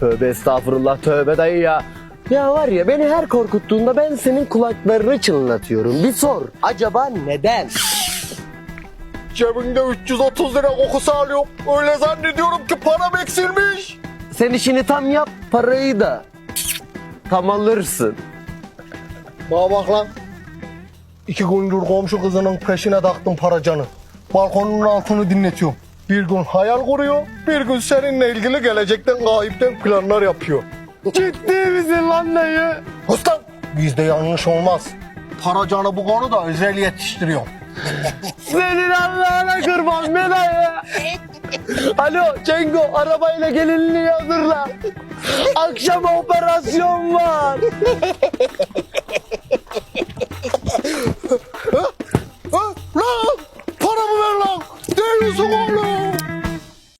Tövbe estağfurullah tövbe dayı ya. Ya var ya beni her korkuttuğunda ben senin kulaklarını çınlatıyorum. Bir sor. Acaba neden? Cebimde 330 lira kokusu alıyorum. Öyle zannediyorum ki param eksilmiş. Sen işini tam yap parayı da tam alırsın. Bana bak lan. İki gündür komşu kızının peşine taktım paracanı. Balkonun altını dinletiyorum. Bir gün hayal kuruyor, bir gün seninle ilgili gelecekten gayipten planlar yapıyor. Ciddi misin lan dayı? Usta bizde yanlış olmaz. Para canı bu konuda özel yetiştiriyor. Senin Allah'ına kurban be dayı. Alo Cengo arabayla gelinliği hazırla. Akşam operasyon var. ha? Ha? Lan para paramı ver lan. Deli soğanı.